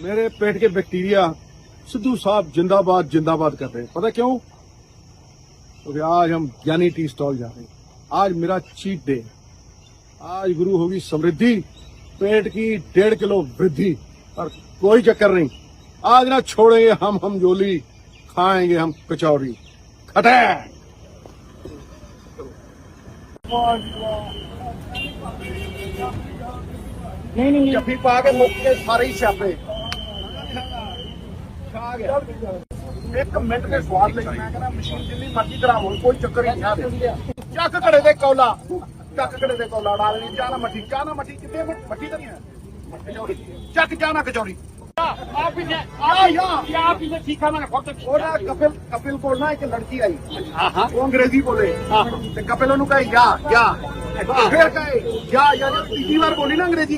मेरे पेट के बैक्टीरिया सिद्धू साहब जिंदाबाद जिंदाबाद कर रहे हैं। पता क्यों? क्योंकि तो आज हम ज्ञानी टी स्टॉल जा रहे हैं। आज मेरा चीट डे आज गुरु होगी समृद्धि पेट की डेढ़ किलो वृद्धि और कोई चक्कर नहीं। आज ना छोड़ेंगे हम हम जोली खाएँगे हम कचौरी। खटे नहीं नहीं। जब भी पाके के सारे ही छापे ਗਿਆ ਇੱਕ ਮਿੰਟ ਦੇ ਸਵਾਦ ਲਈ ਮੈਂ ਕਹਿੰਦਾ ਮਸ਼ੀਨ ਜਿੰਨੀ ਮਰਜ਼ੀ ਕਰਾ ਹੋਣ ਕੋਈ ਚੱਕਰ ਹੀ ਨਹੀਂ ਆ ਚੱਕ ਘੜੇ ਦੇ ਕੌਲਾ ਚੱਕ ਘੜੇ ਦੇ ਕੌਲਾ ਡਾਲ ਲਈ ਚਾਹ ਨਾ ਮੱਠੀ ਚਾਹ ਨਾ ਮੱਠੀ ਕਿੱਥੇ ਮ- ਮੱਠੀ ਤਾਂ ਨਹੀਂ ਹੈ ਕਚੌਰੀ ਚੱਕ ਚਾਹ ਨਾ ਕਚੌਰੀ आप इसे ਆ ਯਾ या आप इसे सीखा मैंने फोटो ਉਹਦਾ ਕਪਿਲ ਕਪਿਲ ਕੋਲ ਨਾ ਇੱਕ ਲੜਕੀ ਆਈ हाँ हाँ ਉਹ ਅੰਗਰੇਜ਼ੀ ਬੋਲੇ ਤੇ ਕਪਿਲ ਉਹਨੂੰ ਕਹੇ ਜਾ ਜਾ ਫਿਰ ਕਹੇ ਜਾ ਜਾ ਜੇ ਤੀਜੀ ਵਾਰ ਬੋਲੀ ਨਾ ਅੰਗਰੇਜ਼ੀ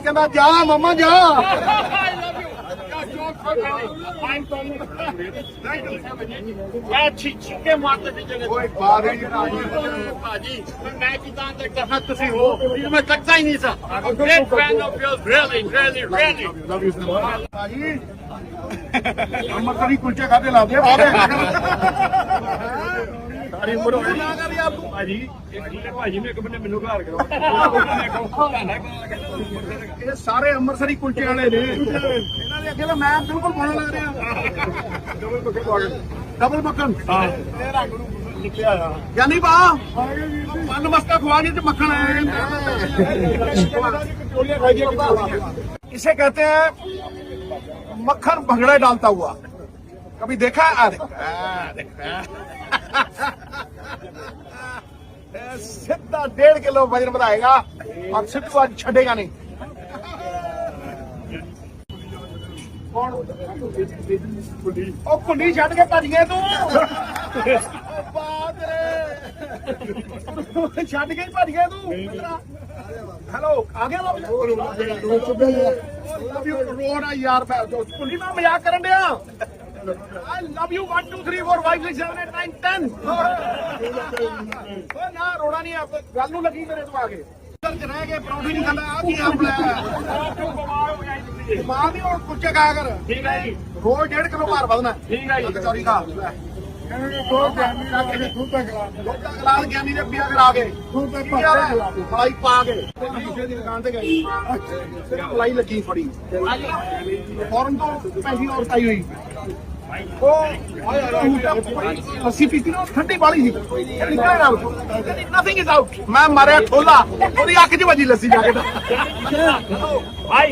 ਮੈਂ ਛਿੱਛੀ ਕੇ ਮੱਤ ਦੀ ਜਗ੍ਹਾ ਕੋਈ ਬਾਰੇ ਭਾਜੀ। ਮੈਂ ਕਿਦਾਂ ਤੇ ਕਹਾ ਤੁਸੀਂ ਹੋ ਮੈਂ ਤੱਕਦਾ ਹੀ ਨਹੀਂ ਸਾ great fan of your really really really love you ਭਾਜੀ ਅਮਰ ਕਰੀ ਕੁਲਚੇ ਖਾਦੇ ਲਾਦੇ ਆ ਸਾਰੀ ਉਮਰ ਹੋਈ ਨਾ ਕਰ ਯਾਰ ਤੂੰ भाजी एक घंटे भाजी में एक बंदे मेनू घर ਇਹ ਸਾਰੇ ਅੰਮ੍ਰਿਤਸਰੀ ਕੁਲਚੇ ਵਾਲੇ ਨੇ ਇਹਨਾਂ ਦੇ ਅੱਗੇ ਤਾਂ ਮੈਂ ਬਿਲਕੁਲ ਬੋਲਣ ਲੱਗ ਰਿਹਾ ਡਬਲ ਮੱਖਣ ਹਾਂ ਤੇਰਾ ਗੁਰੂ ਨਿਕਲਿਆ ਆ ਯਾਨੀ ਬਾ ਮਨ ਮਸਕਾ ਖਵਾ ਕੇ ਤੇ ਮੱਖਣ इसे कहते हैं मक्खन भंगड़ा डालता हुआ कभी देखा है? आ ਸਿੱਧਾ ਡੇਢ ਕਿਲੋ ਵਜਨ ਵਧਾਏਗਾ ਔਰ ਸਿੱਧੂ ਅੱਜ ਛੱਡੇਗਾ ਨਹੀਂ ਉਹ ਕੁੰਡੀ ਛੱਡ ਕੇ ਭੱਜ ਗਿਆ ਤੂੰ ਬਾਤ ਰੇ ਛੱਡ ਕੇ ਹੀ ਤੂੰ ਹੈਲੋ ਆ ਗਿਆ ਲਵ ਰੋਡ ਆ ਯਾਰ ਭੈਣ ਜੋ ਕੁੰਡੀ ਨਾਲ ਮਜ਼ਾਕ ਕਰਨ ਡਿਆ I ਤੋਂ ਗਿਆਨੀ ਰੱਖ ਪੈਸੀ ਔਰ ਤਾਈ ਹੋਈ। ਉਹ ਅਸੀਂ ਪੀਤੀ ਨਾ ਠੰਡੀ ਵਾਲੀ ਸੀ। ਨਿਕਲ ਆਊਟ ਨਥਿੰਗ ਇਜ਼ ਆਊਟ ਮੈਂ ਮਾਰਿਆ ਠੋਲਾ ਉਹਦੀ ਅੱਖ 'ਚ ਵੱਜੀ ਲੱਸੀ ਜਾ ਕੇ। भाई